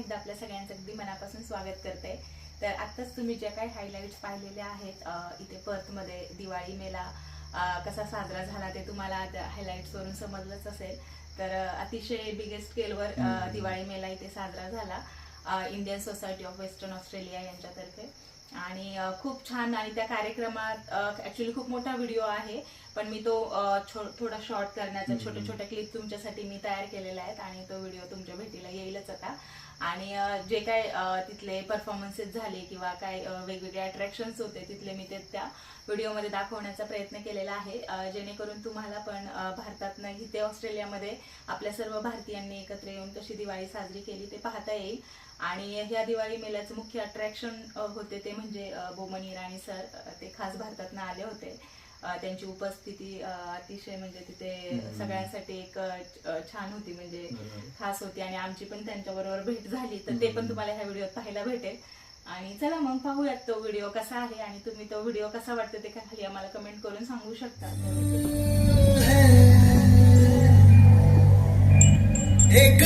एकदा आपल्या सगळ्यांचं अगदी मनापासून स्वागत करते. तर आत्ताच तुम्ही ज्या काही हायलाईट्स पाहिलेले आहेत इथे पर्थमध्ये दिवाळी मेला कसा साजरा झाला ते तुम्हाला त्या हायलाईट्सवरून समजलंच असेल. तर अतिशय बिगेस्ट स्केलवर दिवाळी मेला इथे साजरा झाला Indian Society of Western Australia यांच्यातर्फे. आणि खूप छान आणि त्या कार्यक्रमात ऍक्च्युली खूप मोठा व्हिडिओ आहे पण मी तो थोडा शॉर्ट करण्याचा छोट्या छोट्या क्लिप तुमच्यासाठी मी तयार केलेल्या आहेत आणि तो व्हिडिओ तुमच्या भेटीला येईलच आता. आणि जे काय तिथले परफॉर्मन्सेस झाले किंवा काय वेगवेगळे अट्रॅक्शन्स होते तिथले मी ते त्या व्हिडिओमध्ये दाखवण्याचा प्रयत्न केलेला आहे. जेणेकरून तुम्हाला पण अ, भारतातनं इथे ऑस्ट्रेलियामध्ये आपल्या सर्व भारतीयांनी एकत्र येऊन कशी दिवाळी साजरी केली ते पाहता येईल. आणि ह्या दिवाळी मेल्याचं मुख्य अट्रॅक्शन होते ते म्हणजे बोमन इराणी सर ते खास भारतातनं आले होते. त्यांची उपस्थिती अ, अतिशय म्हणजे तिथे. सगळ्यांसाठी एक छान होती. म्हणजे खास होती आणि आमची पण त्यांच्याबरोबर भेट झाली. तर ते पण तुम्हाला ह्या व्हिडिओत पाहायला भेटेल. आणि चला मग पाहूयात तो व्हिडिओ कसा आहे आणि तुम्ही तो व्हिडिओ कसा वाटतो ते खाली आम्हाला कमेंट करून सांगू शकता. एक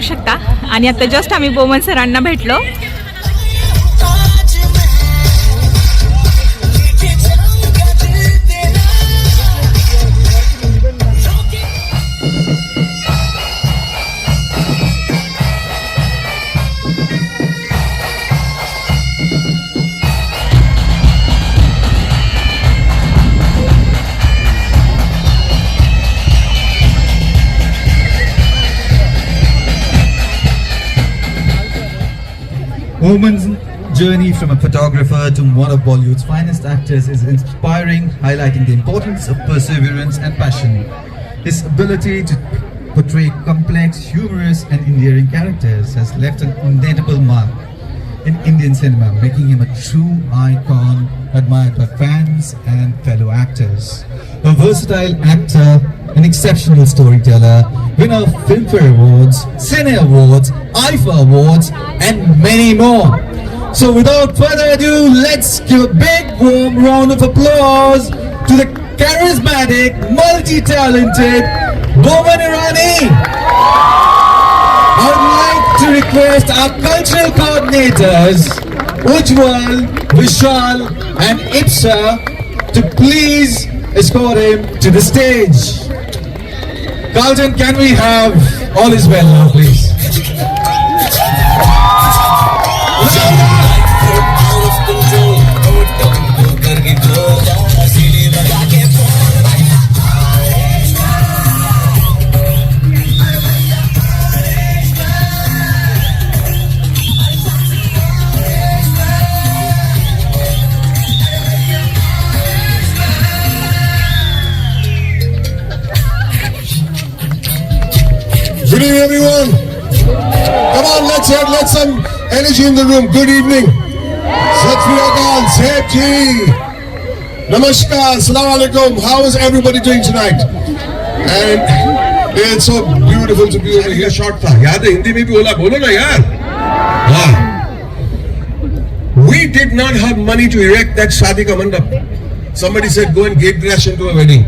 शकता. आणि आता जस्ट आम्ही बोमन सरांना भेटलो. From a photographer to one of Bollywood's finest actors is inspiring, highlighting the importance of perseverance and passion. His ability to portray complex, humorous, and endearing characters has left an indelible mark in Indian cinema, making him a true icon admired by fans and fellow actors. A versatile actor, an exceptional storyteller, winner of Filmfare Awards, Cine Awards, IFA Awards, and many more. So without further ado, let's give a big warm round of applause to the charismatic, multi-talented Boman Irani. I would like to request our cultural coordinators, Ujwal, Vishal, and Ipsa, to please escort him to the stage. Carlton, can we have all is well now, please? in the room. Good evening. Sat Sri Akal, Seb Ji. Namaskar, Assalamu alaikum. How is everybody doing tonight? And it's so beautiful to be over here. Short था याद है हिंदी में भी बोला बोलो ना यार हाँ We did not have money to erect that shadi ka mandap. Somebody said go and gate crash into a wedding.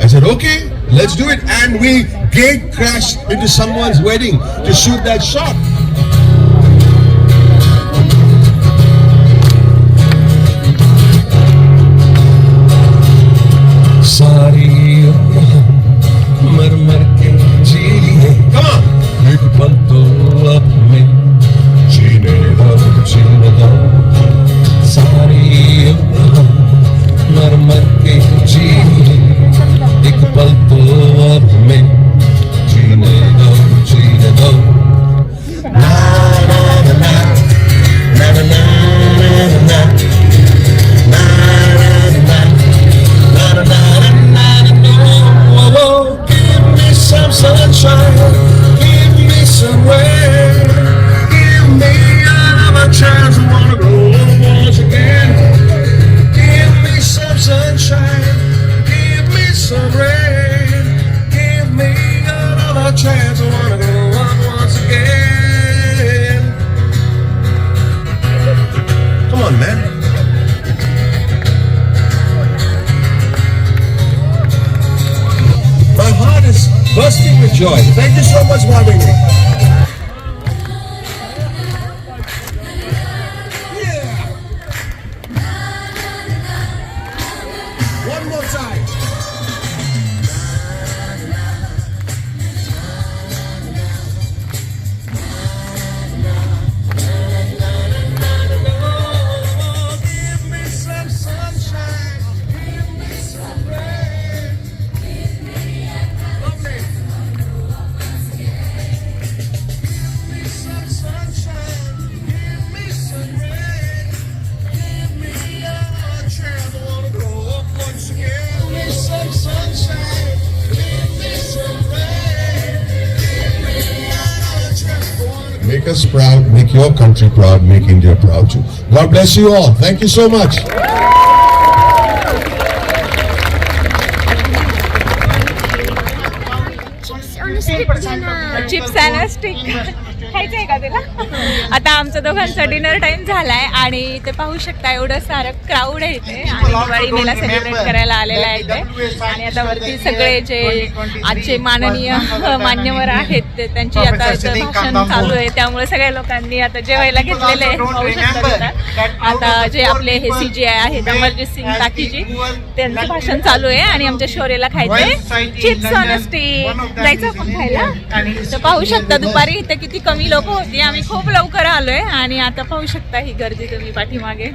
I said, okay, let's do it. And we gate crashed into someone's wedding to shoot that shot. man. My heart is bursting with joy. Thank you so much, Marvin. Your country proud, make India proud too. God bless you all. Thank you so much. Chips आणि stick खायचं आहे का तुला आता आमचा दोघांचा dinner time झालाय आणि ते पाहू शकता एवढं सारं क्राऊड आहे इथे दिवाळी मेला सेलिब्रेट करायला आलेला आहे इथे. आणि आता वरती सगळे जे आजचे माननीय मान्यवर आहेत ते त्यांची आता भाषण चालू आहे. त्यामुळे सगळ्या लोकांनी आता जेवायला घेतलेले. आता जे आपले हे सी जी आहेत अमरजित सिंग ताकीजी त्यांचं भाषण चालू आहे आणि आमच्या शोरेला खायचंय चिप्स ऑन स्टिक जायचं आपण खायला? तर पाहू शकता दुपारी इथे किती कमी लोक होती. आम्ही खूप लवकर आलोय आणि आता पाहू शकता ही गर्दी तुम्ही पाठीमागे.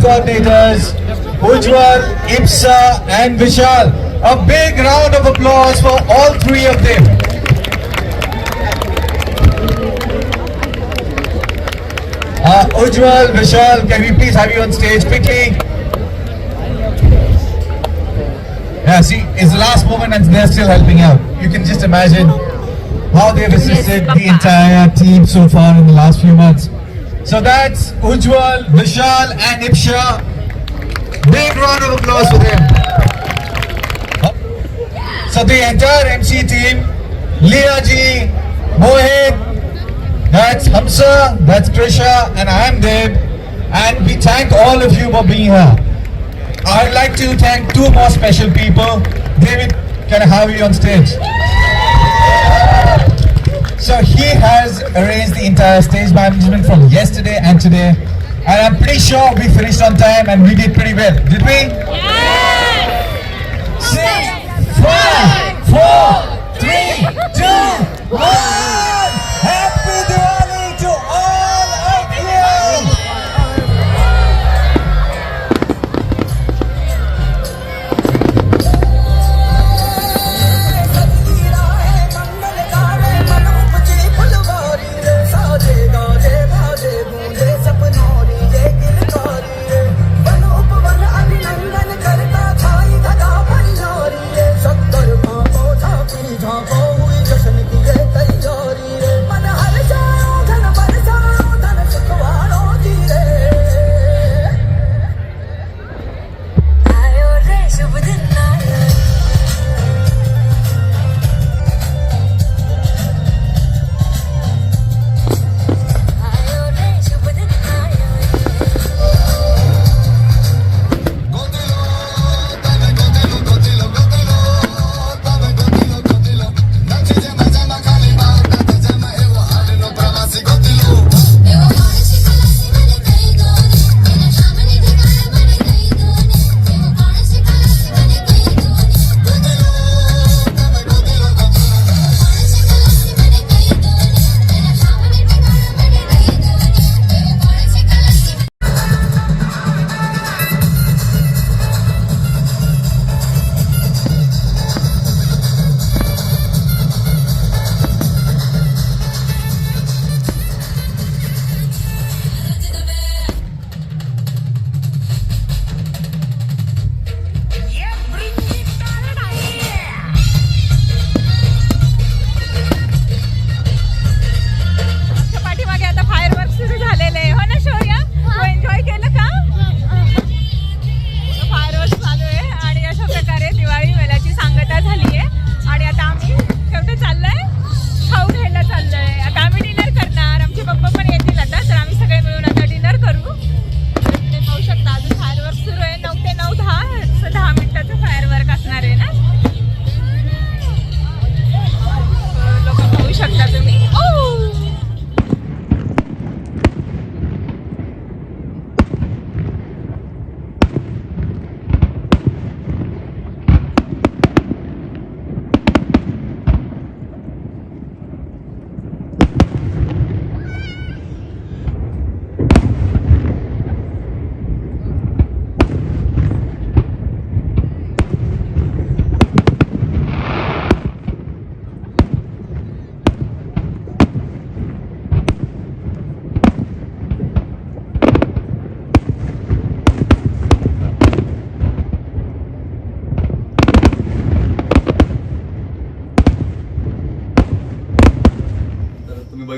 Coordinators, Ujwal, Ipsa, and Vishal. A big round of applause for all three of them. Uh, Ujwal, Vishal, can we please have you on stage quickly? Yeah, see, it's the last moment and they're still helping out. You can just imagine how they've assisted the entire team so far in the last few months. So that's Ujwal, Vishal, and Ipsha. Big round of applause for them. So the entire MC team, Leah ji, Mohit, that's Hamza, that's Trisha, and I'm Deb. And we thank all of you for being here. I'd like to thank two more special people. David, can I have you on stage? So he has arranged the entire stage management from yesterday and today. And I'm pretty sure we finished on time and we did pretty well. Did we? Yes! Six, five, four, three, two, one.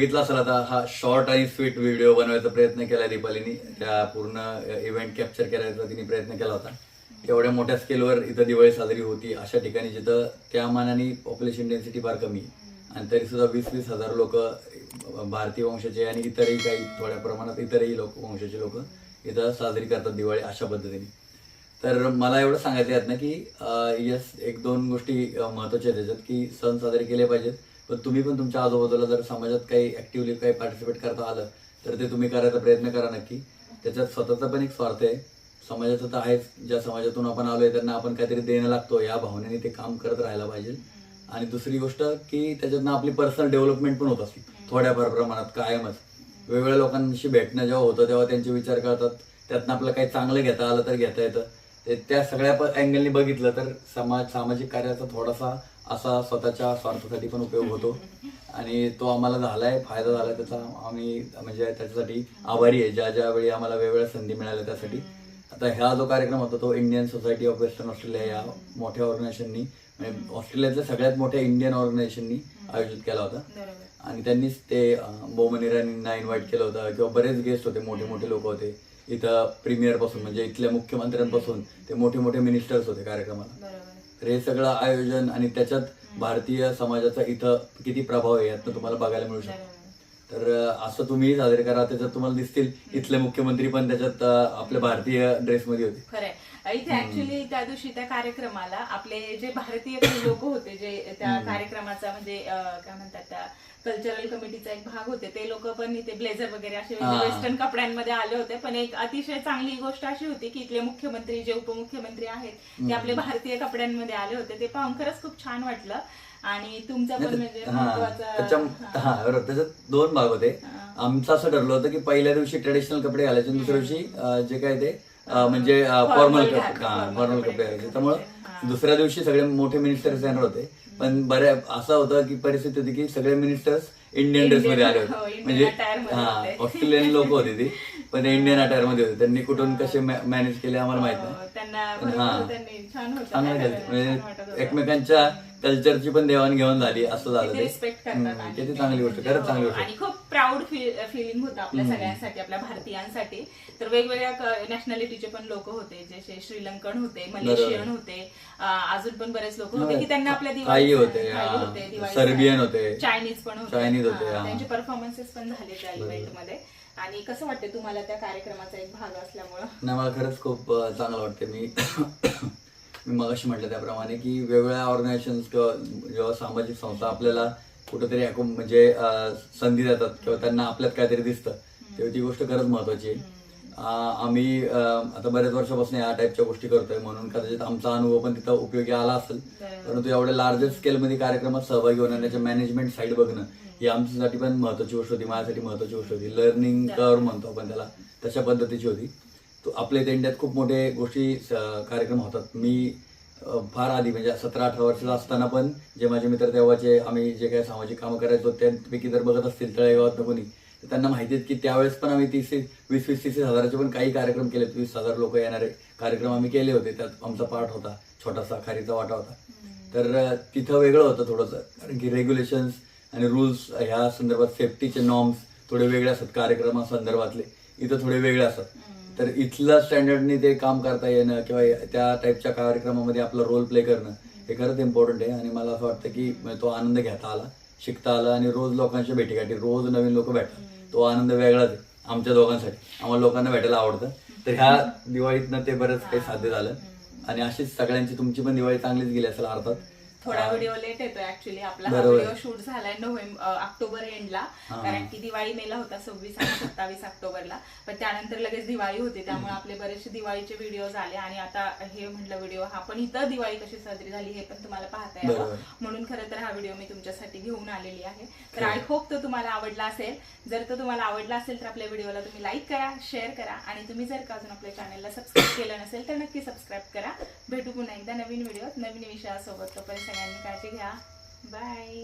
बघितला असाल आता हा short आणि sweet video बनवायचा प्रयत्न केला दीपालीनी. त्या पूर्ण इव्हेंट कॅप्चर करायचा तिने प्रयत्न केला होता. एवढ्या मोठ्या स्केलवर इथं दिवाळी साजरी होती. अशा ठिकाणी जिथं त्या मानाने पॉप्युलेशन डेन्सिटी फार कमी आहे. आणि तरी सुद्धा वीस वीस हजार लोक भारतीय वंशाचे आणि इतरही काही थोड्या प्रमाणात इतरही लोक वंशाचे लोक इथं साजरी करतात दिवाळी अशा पद्धतीने. तर मला एवढं सांगायचं यात ना की यस एक दोन गोष्टी महत्त्वाच्या महत्त्वाच्या आहेत त्याच्यात की सण साजरे केले पाहिजेत. पण तुम्ही पण तुमच्या आजूबाजूला जर समाजात काही ऍक्टिव्हली काही पार्टिसिपेट करता आलं तर ते तुम्ही करायचा प्रयत्न करा नक्की. त्याच्यात स्वतःचा पण एक स्वार्थ आहे. समाजाचं तर आहेच. ज्या समाजातून आपण आलोय त्यांना आपण काहीतरी देणं लागतो. या भावनेने ते काम करत राहायला पाहिजे. आणि दुसरी गोष्ट की त्याच्यातनं आपली पर्सनल डेव्हलपमेंट पण होत असते. थोड्याफार प्रमाणात कायमच. वेगवेगळ्या लोकांशी भेटणं जेव्हा होतं तेव्हा त्यांचे विचार करतात त्यातनं आपलं काही चांगलं घेता आलं तर घेता येतं. ते त्या सगळ्या अँगलनी बघितलं तर समाज सामाजिक कार्याचा थोडासा असा स्वतःच्या स्वार्थासाठी पण उपयोग होतो. आणि तो आम्हाला झालाय फायदा झालाय त्याचा आम्ही म्हणजे त्याच्यासाठी आभारी आहे. ज्या ज्या वेळी आम्हाला वेगवेगळ्या संधी मिळाल्या त्यासाठी. आता ह्या जो कार्यक्रम होता तो Indian Society of Western Australia या मोठ्या ऑर्गनायझेशननी म्हणजे ऑस्ट्रेलियातल्या सगळ्यात मोठ्या इंडियन ऑर्गनायझेशननी आयोजित केला होता. आणि त्यांनीच ते अं, बोमन इराणींना इन्व्हाइट केलं होतं. किंवा बरेच गेस्ट होते मोठे मोठे लोक होते. इथं प्रीमियरपासून म्हणजे इथल्या मुख्यमंत्र्यांपासून ते मोठे मोठे मिनिस्टर्स होते कार्यक्रमाला. हे सगळं आयोजन आणि त्याच्यात भारतीय समाजाचा इथं किती प्रभाव आहे यातनं तुम्हाला बघायला मिळू शकतो. तर असं तुम्ही साजरे करा. त्याच्यात तुम्हाला दिसतील इथले मुख्यमंत्री पण त्याच्यात आपल्या भारतीय ड्रेसमध्ये होते. इथे ऍक्च्युली त्या दिवशी त्या कार्यक्रमाला आपले जे भारतीय लोक होते जे त्या कार्यक्रमाचा म्हणजे काय म्हणतात त्या कल्चरल कमिटीचा एक भाग होते ते लोक पण इथे ब्लेझर वगैरे असे. वेस्टर्न कपड्यांमध्ये आले होते. पण एक अतिशय चांगली गोष्ट अशी होती की इथले मुख्यमंत्री जे उपमुख्यमंत्री आहेत ते आपले भारतीय कपड्यांमध्ये आले होते. ते पाहून खरंच खूप छान वाटलं. आणि तुमचा पण म्हणजे महत्त्वाचा बरोबर त्याच्यात दोन भाग होते. आमचं असं ठरलं होतं की पहिल्या दिवशी ट्रेडिशनल कपडे घालायचे दुसऱ्या दिवशी जे काय ते म्हणजे फॉर्मल फॉर्मल कपडे घालायचे. त्यामुळं दुसऱ्या दिवशी सगळे मोठे मिनिस्टर्स येणार होते. पण बऱ्या असं होतं की परिस्थिती होती की सगळे मिनिस्टर्स इंडियन ड्रेस मध्ये आले हो, होते Indian म्हणजे हा. ऑस्ट्रेलियन लोक होते ती. पण इंडियन अटायरमध्ये होते. त्यांनी कुठून कसे मॅनेज केले आम्हाला माहीत हो, नाही हा. होतं. चांगलं म्हणजे. एकमेकांच्या कल्चरची पण देवाणघेवाण झाली असं झालं किती चांगली गोष्ट खरंच चांगली हो, गोष्ट. आणि खूप प्राऊड फिलिंग होतं आपल्या सगळ्यांसाठी आपल्या भारतीयांसाठी. तर वेगवेगळ्या नॅशनॅलिटीचे पण लोक होते जसे श्रीलंकन होते मलेशियन होते अजून पण बरेच लोक होते की त्यांना आपल्या दिवाळी होते, सर्बियन होते. चायनीज पण होते. चायनीज होते. त्यांचे परफॉर्मन्सेस पण झाले त्या इव्हेंटमध्ये आणि कसं वाटतं तुम्हाला त्या कार्यक्रमाचा एक भाग असल्यामुळं? नाही मला खरंच खूप चांगलं वाटतं मी मी मगाशी म्हटलं त्याप्रमाणे की वेगवेगळ्या ऑर्गनायझेशन किंवा जेव्हा सामाजिक संस्था आपल्याला कुठेतरी म्हणजे संधी देतात किंवा त्यांना आपल्यात काहीतरी दिसतं तेव्हा ती गोष्ट खरंच महत्वाची आहे. आम्ही आता बऱ्याच वर्षापासून या टाईपच्या गोष्टी करतोय म्हणून कदाचित आमचा अनुभव पण तिथं उपयोगी आला असेल. परंतु एवढ्या लार्जर स्केलमध्ये कार्यक्रमात सहभागी होणं त्याच्या मॅनेजमेंट साईड बघणं ही आमच्यासाठी पण महत्वाची गोष्ट होती माझ्यासाठी महत्वाची गोष्ट होती. लर्निंग कर म्हणतो आपण त्याला तशा पद्धतीची होती. तो आपल्या इथे इंडियात खूप मोठे गोष्टी कार्यक्रम होतात. मी फार आधी म्हणजे सतरा अठरा वर्षाचा असताना पण जे माझे मित्र तेव्हाचे आम्ही जे काही सामाजिक कामं करायचो त्यापैकी जर बघत असतील तळेगावात कोणी तर त्यांना माहिती आहेत की त्यावेळेस पण आम्ही तीस वीस वीस तीस हजाराचे पण काही कार्यक्रम केले वीस हजार लोक येणारे कार्यक्रम आम्ही केले होते. त्यात आमचा पार्ट होता छोटासा खारीचा वाटा होता. तर तिथं वेगळं होतं थोडंसं. कारण की रेग्युलेशन्स आणि रूल्स ह्या संदर्भात सेफ्टीचे नॉर्म्स थोडे वेगळे असतात. कार्यक्रमासंदर्भातले. इथं थोडे वेगळे असतात. तर इथल्या स्टँडर्डनी ते काम करता येणं किंवा त्या टाईपच्या कार्यक्रमामध्ये आपला रोल प्ले करणं हे खरंच इम्पॉर्टंट आहे. आणि मला असं वाटतं की तो आनंद घेता आला शिकता आला आणि रोज लोकांच्या भेटीगाठी रोज नवीन लोक भेटतात. तो आनंद वेगळाच आहे आमच्या दोघांसाठी. आम्हाला लोकांना भेटायला आवडतं. तर ह्या दिवाळीतनं ते बरंच काही साध्य झालं. आणि अशीच सगळ्यांची तुमची पण दिवाळी चांगलीच गेली असेल अर्थात. थोडा व्हिडिओ लेट येतोय ऍक्च्युली आपला हा बरोबर. व्हिडिओ शूट झालाय नोव्हेंबर ऑक्टोबर एंडला हा. कारण की दिवाळी मेला होता सव्वीस आणि सत्तावीस ऑक्टोबरला. पण त्यानंतर लगेच दिवाळी होती त्यामुळे आपले बरेचसे दिवाळीचे व्हिडिओ आले. आणि आता हे म्हटलं व्हिडिओ हा पण इथं दिवाळी कशी साजरी झाली हे पण तुम्हाला पाहता यावं. बरोबर. म्हणून खरं तर हा व्हिडिओ मी तुमच्यासाठी घेऊन आलेली आहे. तर आय होप तो तुम्हाला आवडला असेल. जर तो तुम्हाला आवडला असेल तर आपल्या व्हिडिओला तुम्ही लाईक करा शेअर करा. आणि तुम्ही जर का अजून आपल्या चॅनलला सबस्क्राईब केलं नसेल तर नक्की सबस्क्राईब करा. भेटू पुन्हा एकदा नवीन व्हिडिओत नवीन विषयासोबत. तोपर्यंत सगळ्यांनी काळजी घ्या बाय